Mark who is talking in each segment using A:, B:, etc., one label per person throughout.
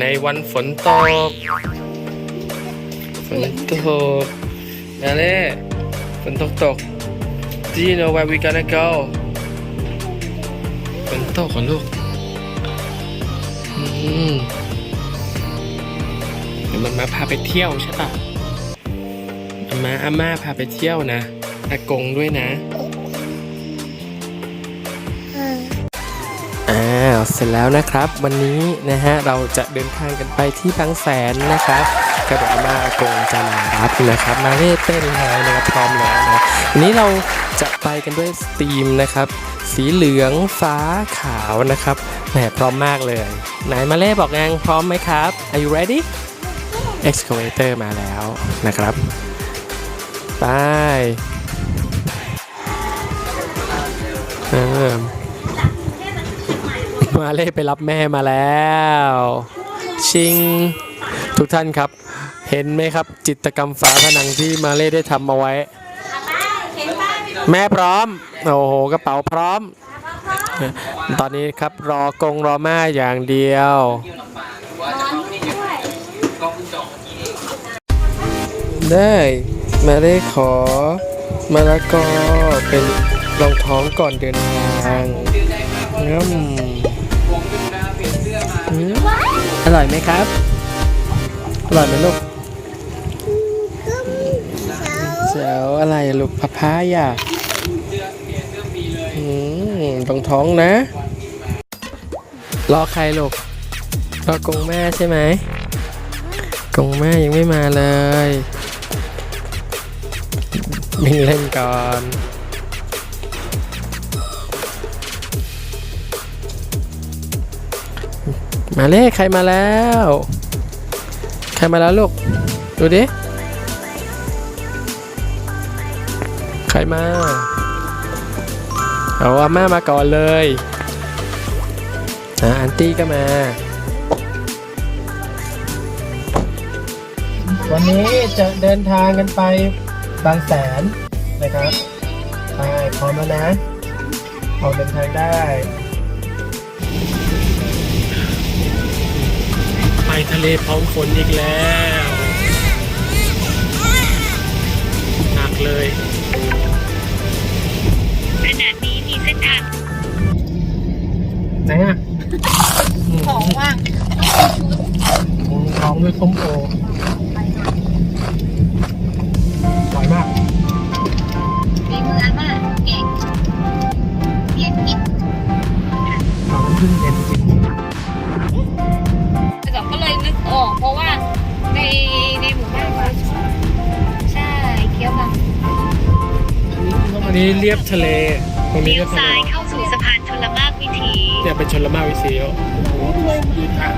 A: ในวันฝนตก ฝนตกนาเล่ฝนตกตก Do you know where we gonna go ฝนตกเหรอลูกอืมเดี๋ยวมันมาพาไปเที่ยวใช่ปะอามาอาม่าพาไปเที่ยวนะอากงด้วยนะอ้ เสร็จแล้วนะครับ วันนี้นะฮะเราจะเดินทางกันไปที่บางแสนนะครับกระโดดอมาอากงจะมารับนะครับ มาเล่เต้นแล้วนะครับพร้อมแล้วนะวันนี้เราจะไปกันด้วยสตรีมนะครับ สีเหลืองฟ้าขาวนะครับแหมพร้อมมากเลย ไหนมาเล่บอกยังพร้อมไหมครับ Are you ready excavator มาแล้วนะครับไปเออ มาเล่ไปรับแม่มาแล้ว ชิง ทุกท่านครับ เห็นไหมครับ จิตกรรมฝาผนังที่มาเล่ได้ทำเอาไว้ แม่พร้อม โอ้โหกระเป๋าพร้อม ตอนนี้ครับรอกงรอแมาอย่างเดียวได้มาเล่ขอมาละกอเป็นรองท้องก่อนเดินทางอืมอืม อร่อยไหมครับ อร่อยไหมลูกเจ้าอะไรลูกพัพพายอะอืมรองท้องนะ รอใครลูก รอกงแม่ใช่ไหมกงแม่ยังไม่มาเลยวิ่งเล่นก่อน มาเลขใครมาแล้ว ใครมาแล้วลูก ดูดิ ใครมา เอาอาม่ามาก่อนเลยอะอันตี้ก็มา วันนี้จะเดินทางกันไปบางแสนนะครับ ไปพร้อมแล้วนะออกเดินทางได้ ทะเลพร้อมฝนอีกแล้วหนักเลย
B: ขณะนี้มีเส้นทาง
A: ไหนอะ
B: ของว่าง
A: ท้องด้วยส้มโออร่อยมาก
B: มีมืออาม่าเก่งเรียนกิน
A: เราเพิ่งเรียน
B: อันนี้เรี
A: ยบทะเล ตรงนี้
B: เลี้ย
A: ก็
B: ว
A: ทะเล
B: ซ้ายเข้าสู่สะพานชลมากวิถี
A: เนี่ยเป็นชนละมากวิสีโอดูทาง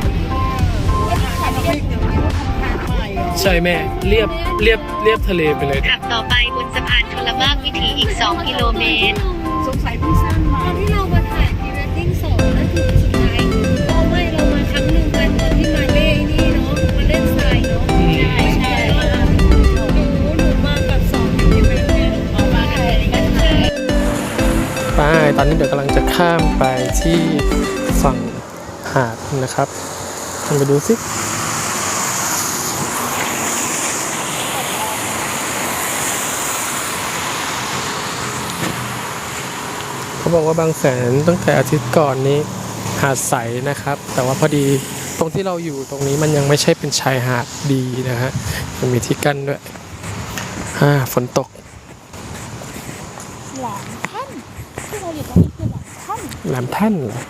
A: ใช่แม่เรียบเรียบเรียบทะเลไปเลย
B: ขับต่อไปบนสะพานชลมากวิถีอีก 2 กิโลเมตร
C: สงสัยเพิ่งส
B: ไป
A: ตอนนี้เดี๋ยวกำลังจะข้ามไปที่ฝั่งหาดนะครับลองไปดูสิเขาบอกว่าบางแสนตั้งแต่อาทิตย์ก่อนนี้หาดใสนะครับ แต่ว่าพอดีตรงที่เราอยู่ตรงนี้มันยังไม่ใช่เป็นชายหาดดีนะฮะมันมีที่กั้นด้วย อ่า ฝนตก
C: แหลมแท่นที่เรา อยู่ตรงนี้คือแหลมแท่น
A: แหลมแท่นเหรอ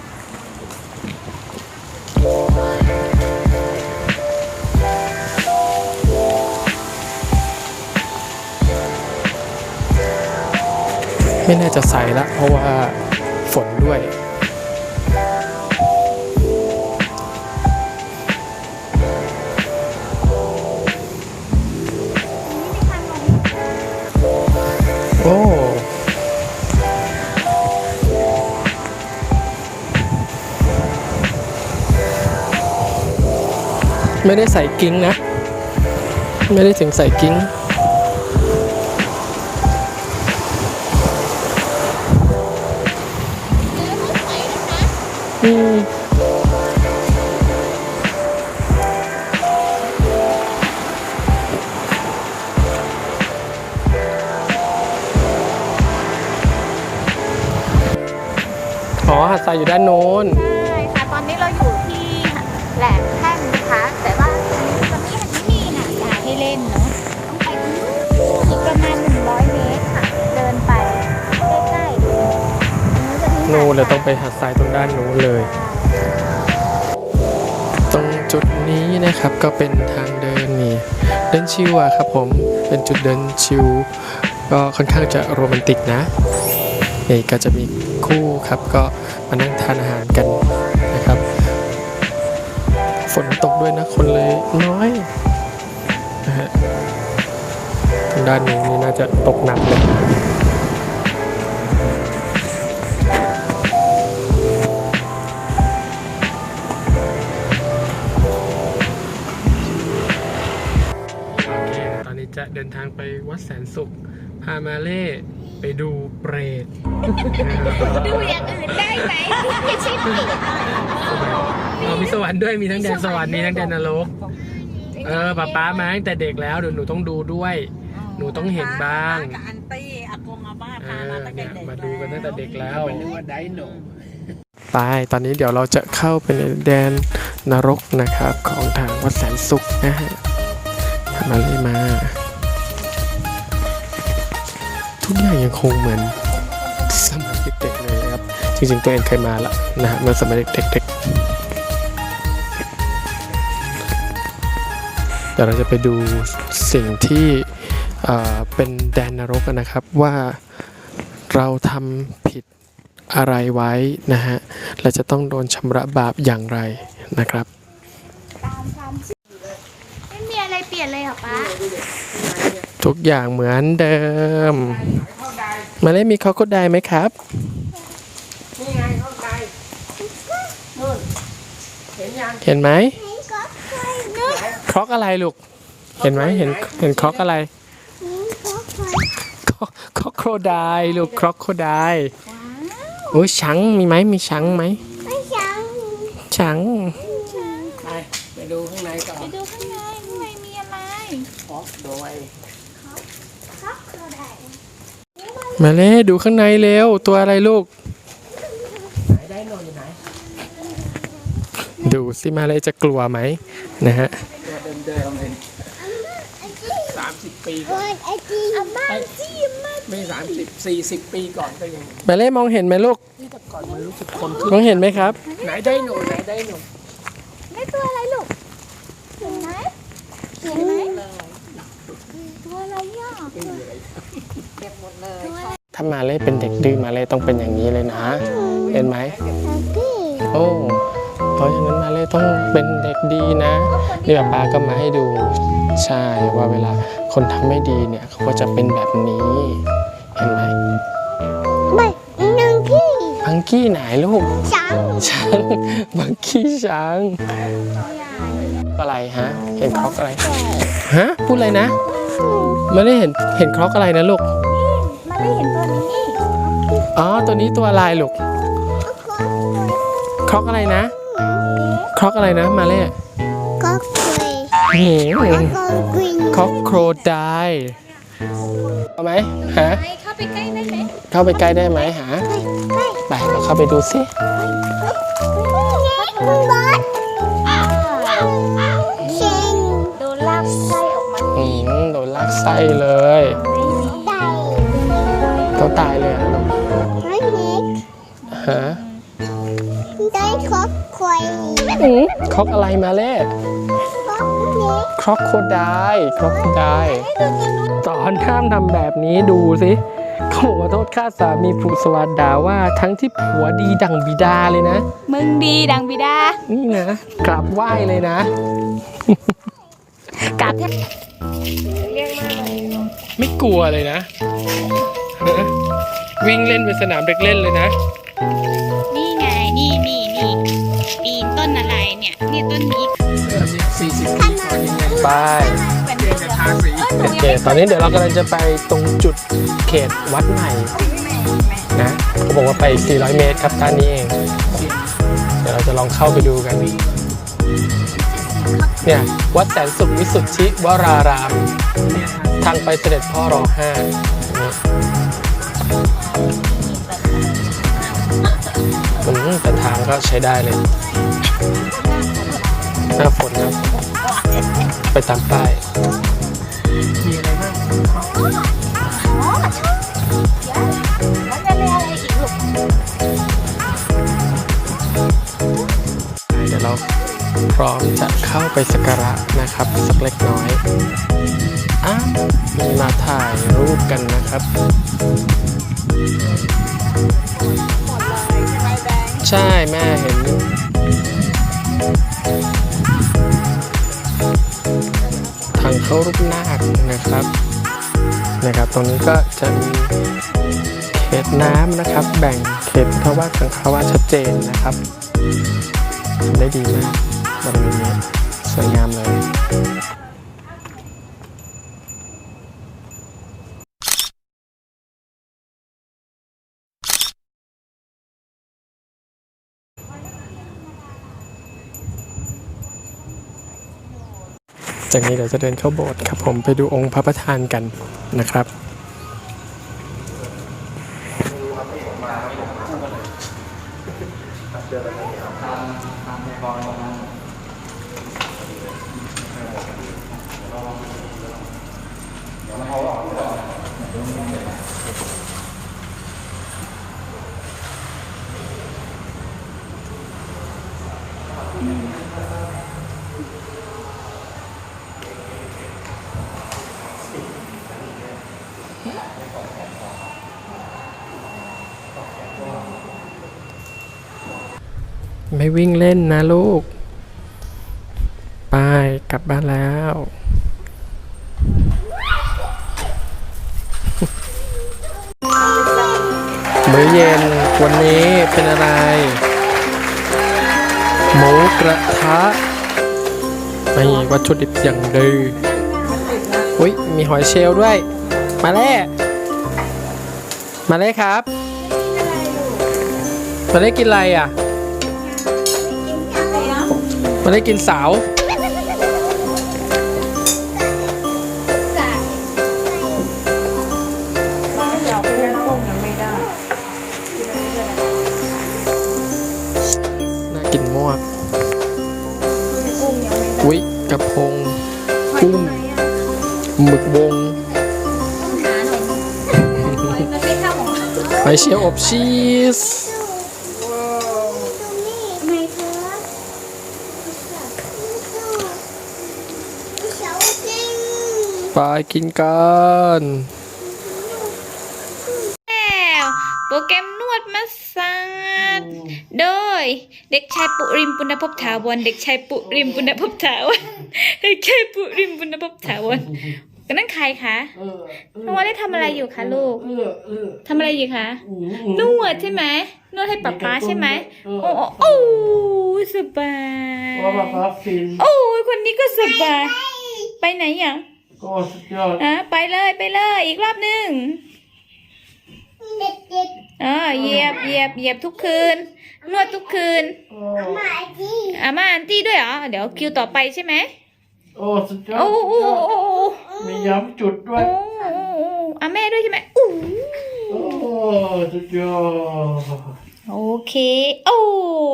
A: ไม่น่าจะใส่ละเพราะว่าฝนด้วย ไม่ได้ใส่กิ้งนะ ไม่ได้ถึงใส่กิ้งอืมอ๋อหัด
C: ใส่อยู่ด้านโน้น อีกประมาณ 100 เมตรค่ะ เดินไปใกล้ๆ
A: นู่นเลยต้องไปหาดทรายตรงด้านนู้นเลย ตรงจุดนี้นะครับก็เป็นทางเดินนี่เดินชิวอะครับผมเป็นจุดเดินชิวก็ค่อนข้างจะโรแมนติกนะนี่ก็จะมีคู่ครับก็มานั่งทานอาหารกันนะครับ ฝนตกด้วยนะคนเลยน้อย ด้านนี้นี่น่าจะตกหนักเลยโอเคตอนนี้จะเดินทางไปวัดแสนสุข พามาเล่ไปดูเปรต
C: ดูอย่างอื่นได้ไหมไม่ใช่ผี
A: เรามีสวรรค์ด้วย มีทั้งแดนสวรรค์ มีทั้งแดนนรก เออป้าป้ามาตั้งแต่เด็กแล้วเดี๋ยวหนูต้องดูด้วย หนูต้องเห็นบ้าง
D: กับอันตี้อากงอาม่า
A: เอ
D: พามา
A: อ
D: ตั้งแต่
A: เนี่ย
D: เด็ก
A: มาดูกันตั้งแต่เด็กแล้ว
D: นึกว่าไดโน
A: ไปตอนนี้เดี๋ยวเราจะเข้าไปในแดนนรกนะครับของทางวัดแสนสุขนะฮะพามาเลยมา ทุกอย่างยังคงเหมือนสมัยเด็กๆเลยนะครับ จริงๆตัวเองเคยมาละนะฮะเมื่อสมัยเด็กๆเดี๋ยวเราจะไปดูสิ่งที่ เอ่อเป็นแดนนรกกันนะครับว่าเราทำผิดอะไรไว้นะฮะและจะต้องโดนชำระบาปอย่างไรนะครับ
C: ตามความเชื่อไม่มีอะไรเปลี่ยนเลยเหรอป้า
A: ทุกอย่างเหมือนเดิม มาเล่นมีคอโคไดไหมครับ
D: นี่ไงเข้าใจนู่นเห็นยัง
A: เห็นไหม
C: ก็เคยนึก
A: ครอกอะไรลูก เห็นไหมเห็นเห็นครอกอะไร
C: ก็เคย
A: ครอกโคไดลูกครอกโคไดโอ้ยช้างมีไหมมีช้างไหม
C: ไม่ยัง
A: ช้าง
D: ไปไปดูข้างในก่อ
C: ไป
D: น
C: ดูข้างในข้างในมีอะไร
D: พอกโดย
C: ครับเคยได้
A: มาเล่ดูข้างในเร็วตัวอะไรลูก
D: ไหนไดโนอยู่ไหน
A: ดูสิมาเล่จะกลัวไหมนะฮะ
D: ตัวเดิมๆเลยสามสิบ ปีก่อน
C: ไอจีอาม่าจีมา
D: ไม่สามสิบสี่สิบปีก่อนก็ยัง
A: มาเล่มองเห็นไหมลูก
D: นี่แต่ก่อนมันรู้สึกคนขึ้น
A: มองเห็นไหมครับ
D: ไหนไดโนไหนไดโน
C: ไม่ตัวอะไรลูกเห็นไหมเห็นไหมตัวอะไรอะ
A: ถ้ามาเล่เป็นเด็กดื้อมาเล่ต้องเป็นอย่างนี้เลยนะ เห็นไหม
C: พี่
A: โอ้เพราะฉะนั้นมาเล่ต้องเป็นเด็กดีนะนี่ป้าก็มาให้ดู ใช่ว่าเวลา คนทำไม่ดีเนี่ยเขาก็จะเป็นแบบนี้ เห็นไหม
C: ไม่นังพี่
A: บังกี้ไหนลูก
C: ช้าง
A: ช้างบังกี้ช้าง อะไรฮะ เห็นครอกอะไร ฮะ พูดอะไรนะ ไม่ได้เห็น เห็นครอกอะไรนะลูก
C: มาได้เห็นตัวนี้
A: อ๋อ ตัวนี้ตัวอะไรลูก ครอกอะไรนะ ครอกอะไรนะ มาเล่
C: ก็เคย
A: หืม
C: ก็กรีน
A: คอกโครไดเอาไหมฮะ
C: ไปเข้าไปใกล้ได้ไหม
A: เข้าไปใกล้ได้ไหมหา
C: ใกล้ใกล้
A: ไปเราเข้าไปดูสิ
C: คุณบอสเชงโดนลากไส้ออกมา
A: อืมโดนลากไส้เลย
C: ไต
A: เขาตายเลยเหรอลูก
C: ไม่เน็ก
A: ฮะ
C: ได้ครบควย
A: อืมครอกอะไรมาเล่
C: ครบเน็ก
A: ครอกโคไดครอกโคไดสอนห้ามทำแบบนี้ดูสิเขาบอกว่าโทษข้าสามีผู้สวัสดาว่าทั้งที่ผัวดีดังบิดาเลยนะ
C: มึงดีดังบิดา
A: นี่นะกราบไหว้เลยนะ
C: กราบแทบ
A: ไม่กลัวเลยนะฮะวิ่งเล่นเป็นสนามเด็กเล่นเลยนะ
C: นี่ไง นี่นี่นี่ ปีนต้นอะไรเนี่ยนี่ต้นนี้
D: สี่สิบปีก่อนยังไง
A: ไป
D: เพียงจะทาสี
A: โอเคตอนนี้เดี๋ยวเรากำลังจะไปตรงจุดเขตวัดใหม่นะเขาบอกว่าไป 400 เมตรครับด้านนี้เอง เดี๋ยวเราจะลองเข้าไปดูกัน เนี่ย วัดแสนสุขวิสุทธิวราราม ทางไปเสด็จพ่อรอห้าอันนี้อืม แต่ทางก็ใช้ได้เลยหน้าฝนนะไปตามป้าย
D: มีอะไรบ้าง
C: เดี๋
A: ยวเราพร้อมจะเข้าไปสักการะนะครับ สักเล็กน้อยอ้าวมีมาถ่ายรูปกันนะครับ ใช่แม่เห็น ทางเข้ารูปนาคนะครับ นะครับ ตรงนี้ก็จะมีเขตน้ำนะครับ แบ่งเขตพุทธวาสขังคาวาสชัดเจนนะครับได้ดีมากบริเวณนี้สวยงามเลย จากนี้เราจะเดินเข้าโบสถ์ครับผมไปดูองค์พระประธานกันนะครับ ไม่วิ่งเล่นนะลูก ไปกลับบ้านแล้ว มื้อเย็นวันนี้เป็นอะไร หมูกระทะไม่วัตถุดิบอย่างดีอุ้ยมีหอยเชลล์ด้วย มาเล่มาเล่ครับ มาเล่กินอะไรอะ มาเล่กินสาวน่ากินมากอุ๊ยกระพง กุ้ง หมึกวง
C: มันไม่เข้าของ
A: ไอเชียวอบชีส
C: ไงเธอ
A: ไปกินกัน
C: แล้วโปรแกรมนวดมาสาดโดย เด็กชายปุริมปุณภพถาวรเด็กชายปุริมปุณภพถาวรเด็กชายปุริมปุณภพถาวรก็นั่นใครคะ
D: เออเออ
C: น้องวาได้ทำอะไรอยู่คะลูก
D: เออเออ
C: ทำอะไรอยู่คะ
D: อืม
C: นวดใช่ไหมนวดให้ป๊าป๊าใช่ไหม
D: เออ
C: โอ้โอ้โอ้สบาย
D: ว่ามาพักฟิน
C: โอ้ยคนนี้ก็สบาย ไปไหนอะ
D: ก็สุดยอด
C: อะไปเลยไปเลยอีกรอบหนึ่งเออเหยียบเหยียบเหยียบทุกคืน นวดทุกคืน
D: โอ้
C: อามาอันตี้ด้วยเหรอ เดี๋ยวคิวต่อไปใช่ไหม
D: โอ้สุดยอด
C: โอ้โห
D: สุด
C: โอ้
D: ยอด
C: โห
D: มีย้ำจุดด้ว
C: โอ้
D: ย
C: โหอาแม่ด้วยใช่ไหมอู้
D: โอ้สุดยอด
C: โอเค โอ้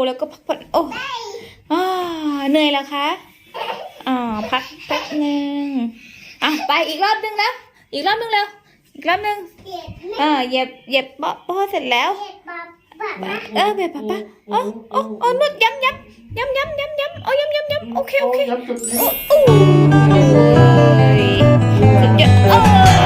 C: แล้วก็พักผ่อนโอ้อ่าเหนื่อยแล้วคะอ่าพักแป๊บหนึ่งอ่ ไปอีกรอบนึงแล้ว อีกรอบนึงแล้ว อีกรอบนึงเออเหยียบเหยียบปอปอเสร็จแล้วเออแบบป้าโอ้โอ้โอ้นวดย้ำย้ำย้ำย้ำย้ำย้ำโอ้ย้ำย้ำย้ำโอเคโอเค
D: โอ้โอ้ย
C: สุดยอด